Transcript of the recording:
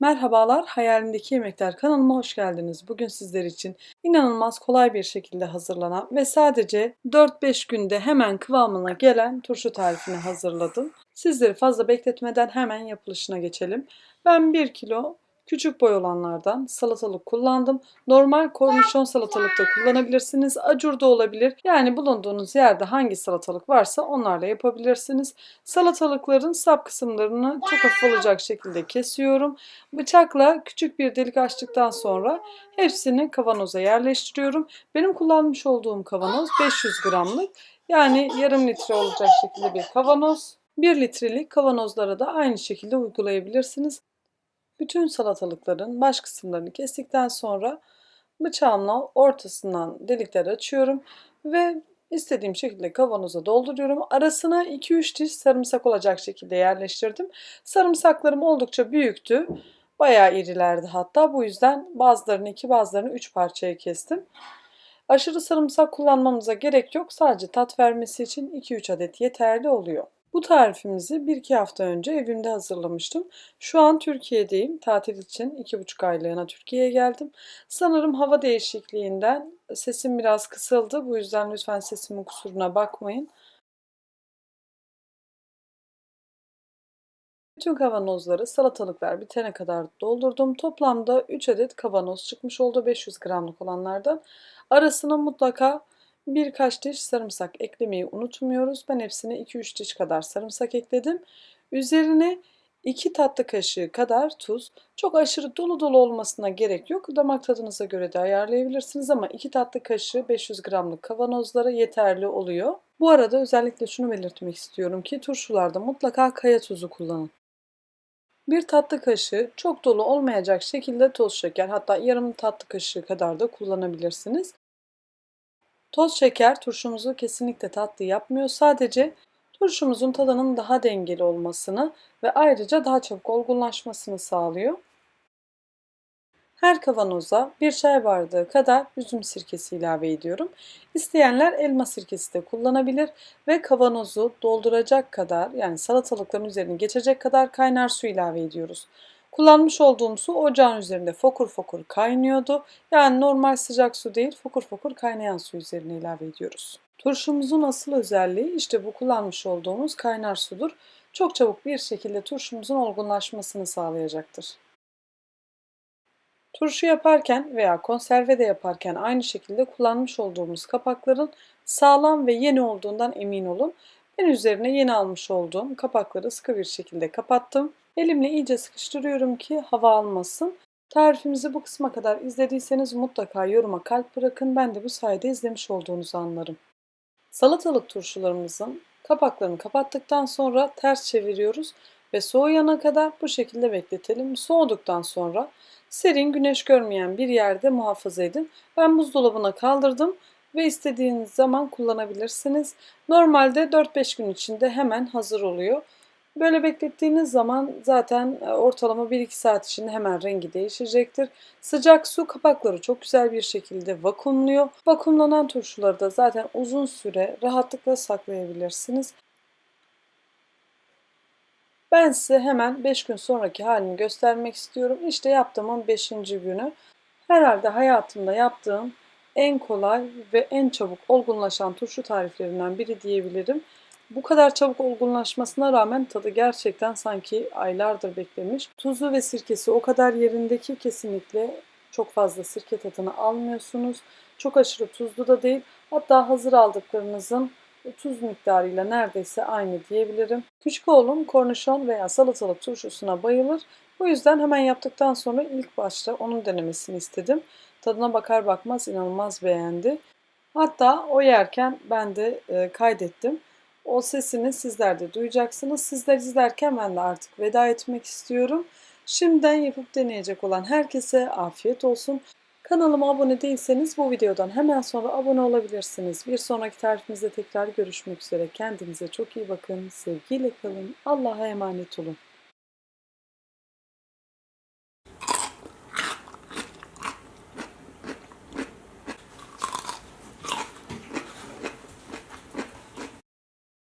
Merhabalar, Hayalimdeki Yemekler kanalıma hoş geldiniz. Bugün sizler için inanılmaz kolay bir şekilde hazırlanan ve sadece 4-5 günde hemen kıvamına gelen turşu tarifini hazırladım. Sizleri fazla bekletmeden hemen yapılışına geçelim. Ben 1 kilo küçük boy olanlardan salatalık kullandım. Normal kornişon salatalık da kullanabilirsiniz. Acur da olabilir. Yani bulunduğunuz yerde hangi salatalık varsa onlarla yapabilirsiniz. Salatalıkların sap kısımlarını çok hafif olacak şekilde kesiyorum. Bıçakla küçük bir delik açtıktan sonra hepsini kavanoza yerleştiriyorum. Benim kullanmış olduğum kavanoz 500 gramlık. Yani yarım litre olacak şekilde bir kavanoz. 1 litrelik kavanozlara da aynı şekilde uygulayabilirsiniz. Bütün salatalıkların baş kısımlarını kestikten sonra bıçağımla ortasından delikler açıyorum ve istediğim şekilde kavanoza dolduruyorum. Arasına 2-3 diş sarımsak olacak şekilde yerleştirdim. Sarımsaklarım oldukça büyüktü. Bayağı irilerdi hatta. Bu yüzden bazılarını 2 bazılarını 3 parçaya kestim. Aşırı sarımsak kullanmamıza gerek yok. Sadece tat vermesi için 2-3 adet yeterli oluyor. Bu tarifimizi 1-2 hafta önce evimde hazırlamıştım. Şu an Türkiye'deyim. Tatil için 2,5 aylığına Türkiye'ye geldim. Sanırım hava değişikliğinden sesim biraz kısıldı. Bu yüzden lütfen sesimin kusuruna bakmayın. Bütün kavanozları salatalıklar bitene kadar doldurdum. Toplamda 3 adet kavanoz çıkmış oldu 500 gramlık olanlardan. Arasına mutlaka birkaç diş sarımsak eklemeyi unutmuyoruz. Ben hepsine 2-3 diş kadar sarımsak ekledim. Üzerine 2 tatlı kaşığı kadar tuz. Çok aşırı dolu dolu olmasına gerek yok. Damak tadınıza göre de ayarlayabilirsiniz ama 2 tatlı kaşığı 500 gramlık kavanozlara yeterli oluyor. Bu arada özellikle şunu belirtmek istiyorum ki turşularda mutlaka kaya tuzu kullanın. Bir tatlı kaşığı çok dolu olmayacak şekilde toz şeker hatta yarım tatlı kaşığı kadar da kullanabilirsiniz. Toz şeker turşumuzu kesinlikle tatlı yapmıyor. Sadece turşumuzun tadının daha dengeli olmasını ve ayrıca daha çabuk olgunlaşmasını sağlıyor. Her kavanoza bir çay bardağı kadar üzüm sirkesi ilave ediyorum. İsteyenler elma sirkesi de kullanabilir ve kavanozu dolduracak kadar yani salatalıkların üzerine geçecek kadar kaynar su ilave ediyoruz. Kullanmış olduğum su ocağın üzerinde fokur fokur kaynıyordu. Yani normal sıcak su değil fokur fokur kaynayan su üzerine ilave ediyoruz. Turşumuzun asıl özelliği işte bu kullanmış olduğumuz kaynar sudur. Çok çabuk bir şekilde turşumuzun olgunlaşmasını sağlayacaktır. Turşu yaparken veya konserve de yaparken aynı şekilde kullanmış olduğumuz kapakların sağlam ve yeni olduğundan emin olun. Ben üzerine yeni almış olduğum kapakları sıkı bir şekilde kapattım. Elimle iyice sıkıştırıyorum ki hava almasın. Tarifimizi bu kısma kadar izlediyseniz mutlaka yoruma kalp bırakın. Ben de bu sayede izlemiş olduğunuzu anlarım. Salatalık turşularımızın kapaklarını kapattıktan sonra ters çeviriyoruz ve soğuyana kadar bu şekilde bekletelim. Soğuduktan sonra serin güneş görmeyen bir yerde muhafaza edin. Ben buzdolabına kaldırdım ve istediğiniz zaman kullanabilirsiniz. Normalde 4-5 gün içinde hemen hazır oluyor. Böyle beklettiğiniz zaman zaten e, ortalama 1-2 saat içinde hemen rengi değişecektir. Sıcak su kapakları çok güzel bir şekilde vakumluyor. Vakumlanan turşuları da zaten uzun süre rahatlıkla saklayabilirsiniz. Ben size hemen 5 gün sonraki halini göstermek istiyorum. İşte yaptığımın 5. günü. Herhalde hayatımda yaptığım en kolay ve en çabuk olgunlaşan turşu tariflerinden biri diyebilirim. Bu kadar çabuk olgunlaşmasına rağmen tadı gerçekten sanki aylardır beklemiş. Tuzu ve sirkesi o kadar yerindeki kesinlikle çok fazla sirke tadını almıyorsunuz. Çok aşırı tuzlu da değil. Hatta hazır aldıklarınızın tuz miktarıyla neredeyse aynı diyebilirim. Küçük oğlum kornişon veya salatalık turşusuna bayılır. Bu yüzden hemen yaptıktan sonra ilk başta onun denemesini istedim. Tadına bakar bakmaz inanılmaz beğendi. Hatta o yerken ben de e, kaydettim. O sesini sizler de duyacaksınız. Sizler izlerken ben de artık veda etmek istiyorum. Şimdiden yapıp deneyecek olan herkese afiyet olsun. Kanalıma abone değilseniz bu videodan hemen sonra abone olabilirsiniz. Bir sonraki tarifimizde tekrar görüşmek üzere. Kendinize çok iyi bakın. Sevgiyle kalın. Allah'a emanet olun.